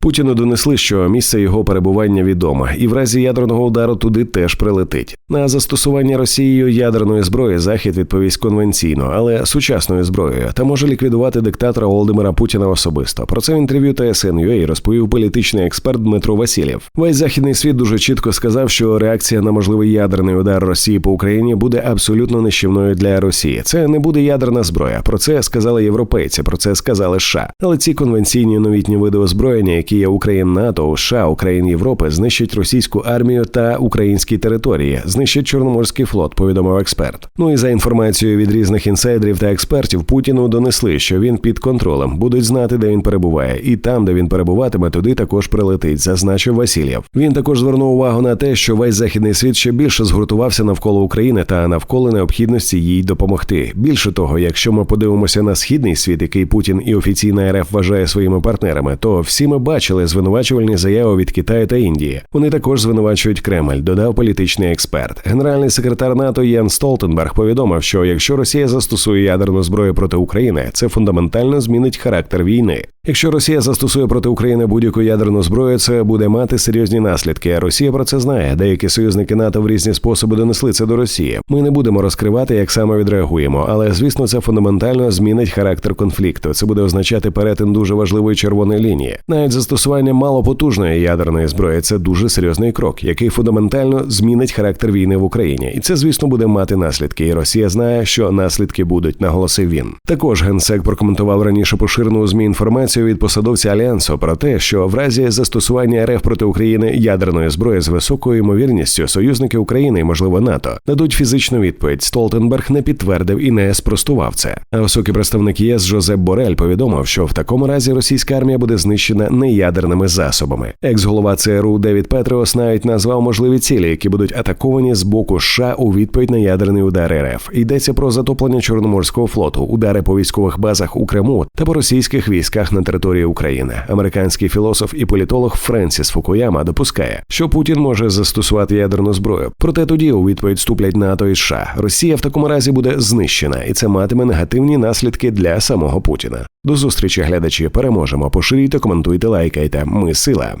Путіну донесли, що місце його перебування відоме, і в разі ядерного удару туди теж прилетить. На застосування Росією ядерної зброї захід відповість конвенційно, але сучасною зброєю та може ліквідувати диктатора Володимира Путіна особисто. Про це в інтерв'ю ТСН.UA розповів політичний експерт Дмитро Васильєв. Весь західний світ дуже чітко сказав, що реакція на можливий ядерний удар Росії по Україні буде абсолютно нищівною для Росії. Це не буде ядерна зброя. Про це сказали європейці. Про це сказали США. Але ці конвенційні новітні види озброєння, є Україн НАТО, США, Україн Європи, знищать російську армію та українські території, знищать Чорноморський флот. Повідомив експерт. Ну і за інформацією від різних інсайдерів та експертів, Путіну донесли, що він під контролем, будуть знати, де він перебуває, і там, де він перебуватиме, туди також прилетить, зазначив Васильєв. Він також звернув увагу на те, що весь західний світ ще більше згуртувався навколо України та навколо необхідності їй допомогти. Більше того, якщо ми подивимося на східний світ, який Путін і офіційна РФ вважає своїми партнерами, то всі ми бачили звинувачувальні заяви від Китаю та Індії. Вони також звинувачують Кремль, додав політичний експерт. Генеральний секретар НАТО Єн Столтенберг повідомив, що якщо Росія застосує ядерну зброю проти України, це фундаментально змінить характер війни. Якщо Росія застосує проти України будь-яку ядерну зброю, це буде мати серйозні наслідки. Росія про це знає. Деякі союзники НАТО в різні способи донесли це до Росії. Ми не будемо розкривати, як саме відреагуємо, але звісно, це фундаментально змінить характер конфлікту. Це буде означати перетин дуже важливої червоної лінії. Навіть застосування малопотужної ядерної зброї це дуже серйозний крок, який фундаментально змінить характер війни в Україні, і це, звісно, буде мати наслідки. І Росія знає, що наслідки будуть, наголосив він. Також генсек прокоментував раніше поширену змі інформацію від посадовця альянсу про те, що в разі застосування РФ проти України ядерної зброї з високою ймовірністю союзники України і, можливо, НАТО дадуть фізичну відповідь. Столтенберг не підтвердив і не спростував це. А високий представник ЄС Жозеп Борель повідомив, що в такому разі російська армія буде знищена неядерними засобами. Екс-голова ЦРУ Девід Петреос навіть назвав можливі цілі, які будуть атаковані з боку США у відповідь на ядерний удар РФ. Йдеться про затоплення Чорноморського флоту, удари по військових базах у Криму та по російських військах на території України. Американський філософ і політолог Френсіс Фукуяма допускає, що Путін може застосувати ядерну зброю. Проте тоді у відповідь ступлять НАТО і США. Росія в такому разі буде знищена, і це матиме негативні наслідки для самого Путіна. До зустрічі, глядачі. Переможемо. Поширюйте, коментуйте, лайкайте. Ми сила.